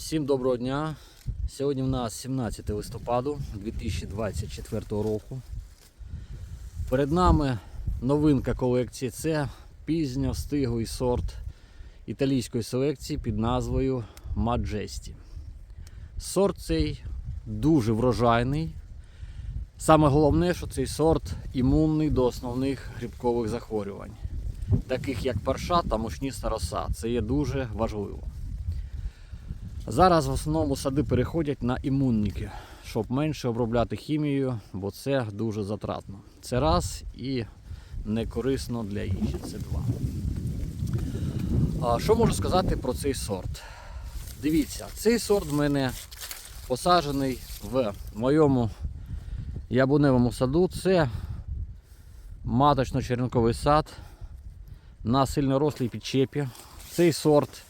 Всім доброго дня. Сьогодні в нас 17 листопаду 2024 року. Перед нами новинка колекції. Це пізньо стиглий сорт італійської селекції під назвою Majesty. Сорт цей дуже врожайний. Саме головне, що цей сорт імунний до основних грибкових захворювань, таких як парша та мушніста роса. Це є дуже важливо. Зараз в основному сади переходять на імунники, щоб менше обробляти хімією, бо це дуже затратно. Це раз і не корисно для їжі. Це два. А що можу сказати про цей сорт? Дивіться, цей сорт в мене посаджений в моєму яблуневому саду. Це маточно-черенковий сад на сильнорослій підчепі. Цей сорт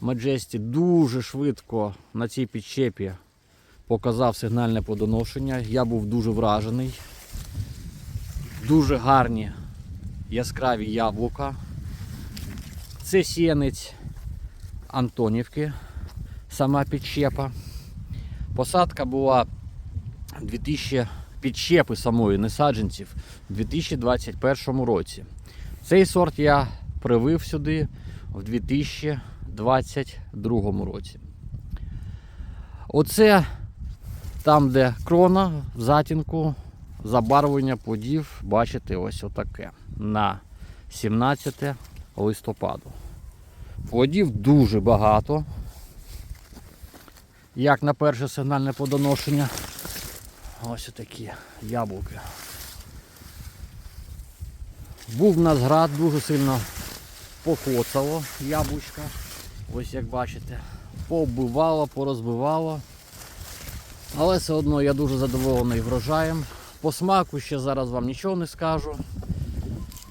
Majesty дуже швидко на цій підчепі показав сигнальне плодоношення. Я був дуже вражений. Дуже гарні яскраві яблука. Це сіянець Антонівки, сама підчепа. Посадка була 2000 підчепи самої, не саджанців, у 2021 році. Цей сорт я привив сюди в 2022 році. Оце там, де крона, в затінку, забарвлення плодів, бачите, ось отаке. На 17 листопаду. Плодів дуже багато. Як на перше сигнальне плодоношення. Ось такі яблуки. Був в нас град, дуже сильно покоцало яблучка. Ось як бачите. Побивало, порозбивало. Але все одно я дуже задоволений врожаєм. По смаку ще зараз вам нічого не скажу.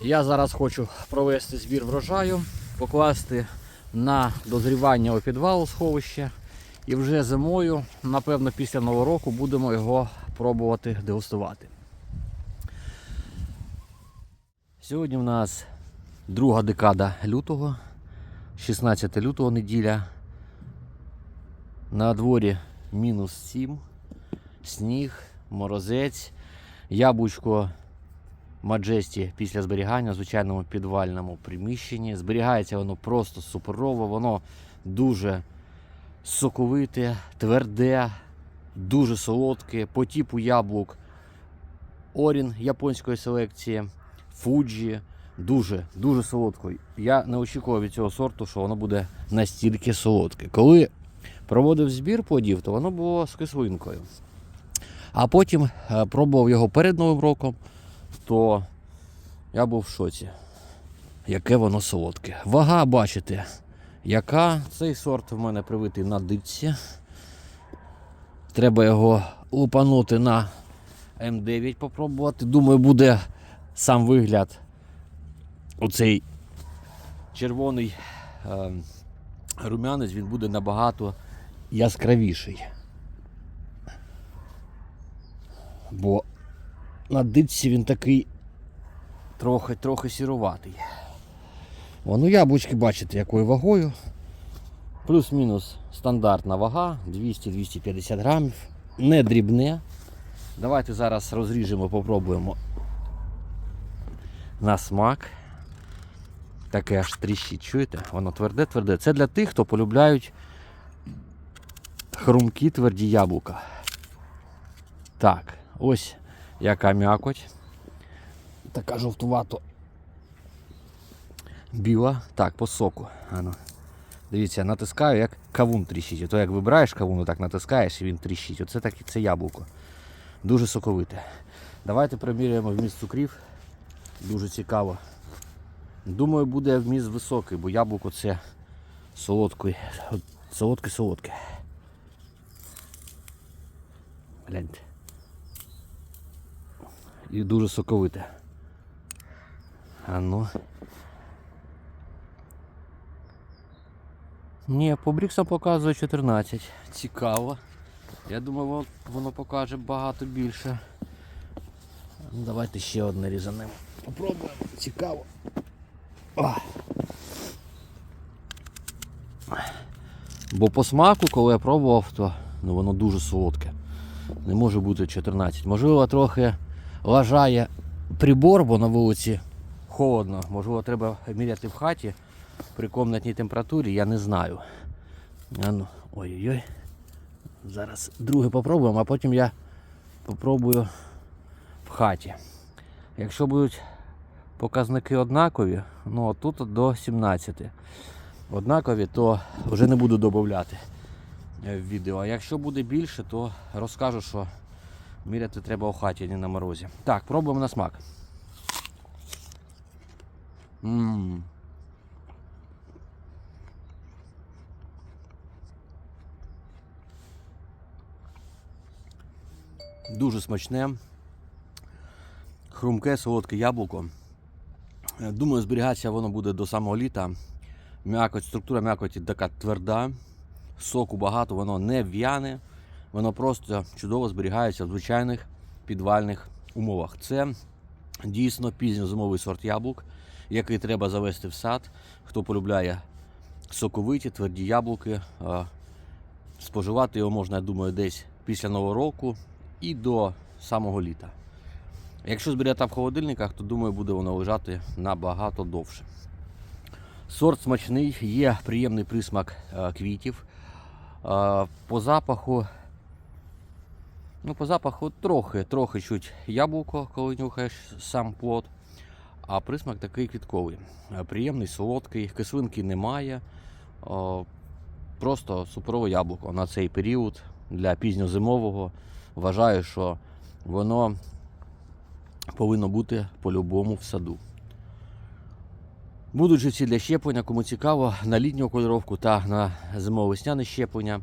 Я зараз хочу провести збір врожаю, покласти на дозрівання у підвал сховище. І вже зимою, напевно, після нового року будемо його пробувати дегустувати. Сьогодні в нас друга декада лютого, 16 лютого неділя. На дворі мінус 7, сніг, морозець, яблучко Маджесті після зберігання в звичайному підвальному приміщенні. Зберігається воно просто суперово, воно дуже соковите, тверде, дуже солодке, по типу яблук Орін японської селекції, Фуджі. Дуже, дуже солодко. Я не очікував від цього сорту, що воно буде настільки солодке. Коли проводив збір плодів, то воно було з кислинкою. А потім е, пробував його перед Новим роком, то я був в шоці. Яке воно солодке. Вага, бачите, яка цей сорт в мене привитий на дитці. Треба його лупанути на М9 попробувати. Думаю, буде сам вигляд оцей червоний е, рум'янець, він буде набагато яскравіший. Бо на дитці він такий трохи трохи сіруватий. О, ну яблучки бачите, якою вагою. Плюс-мінус стандартна вага 200-250 грамів. Не дрібне. Давайте зараз розріжемо, попробуємо на смак. Таке аж тріщить, чуєте? Воно тверде-тверде. Це для тих, хто полюбляють хрумкі тверді яблука. Так, ось яка м'якоть. Така жовтувато біла. Так, по соку. Ану. Дивіться, натискаю, як кавун тріщить. Ото як вибираєш кавун, так натискаєш і він тріщить. Оце так це яблуко. Дуже соковите. Давайте приміряємо вміст цукрів. Дуже цікаво. Думаю, буде вміст високий, бо яблуко це солодке, солодке-солодке. Гляньте. І дуже соковите. А ну. Ні, по бріксам показує 14. Цікаво. Я думаю, воно, покаже багато більше. Давайте ще одне різанемо. Попробуємо. Цікаво. Бо по смаку, коли я пробував, то ну, воно дуже солодке. Не може бути 14. Можливо, трохи лажає прибор, бо на вулиці холодно. Можливо, треба міряти в хаті при комнатній температурі, я не знаю. Ну, ой-ой-ой. Зараз друге попробуємо, а потім я попробую в хаті. Якщо будуть показники однакові, ну от тут до 17 однакові, то вже не буду додати в відео. А якщо буде більше, то розкажу, що міряти треба у хаті, а не на морозі. Так, пробуємо на смак. Ммм. Дуже смачне. Хрумке, солодке яблуко. Е, Думаю, зберігатися воно буде до самого літа. М'якоть, структура м'якоті така тверда, соку багато, воно не в'яне, воно просто чудово зберігається в звичайних підвальних умовах. Це дійсно пізньозимовий сорт яблук, який треба завести в сад. Хто полюбляє соковиті, тверді яблуки. е, Споживати його можна, я думаю, десь після Нового року і до самого літа. Якщо зберігати в холодильниках, то думаю, буде воно лежати набагато довше. Сорт смачний, є приємний присмак е, квітів. Е, По запаху, ну, по запаху трохи, трохи чуть яблуко, коли нюхаєш сам плод. А присмак такий квітковий. Е, Приємний, солодкий, кислинки немає. Просто суперове яблуко на цей період для пізньозимового. Вважаю, що воно повинно бути по-любому в саду. Будуть живці для щеплення, кому цікаво, на літню кольоровку та на зимово-весняне щеплення.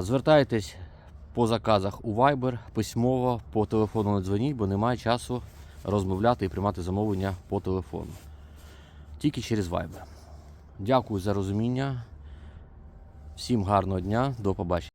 Звертайтесь по заказах у Viber, письмово, по телефону не дзвоніть, бо немає часу розмовляти і приймати замовлення по телефону. Тільки через Viber. Дякую за розуміння. Всім гарного дня, до побачення.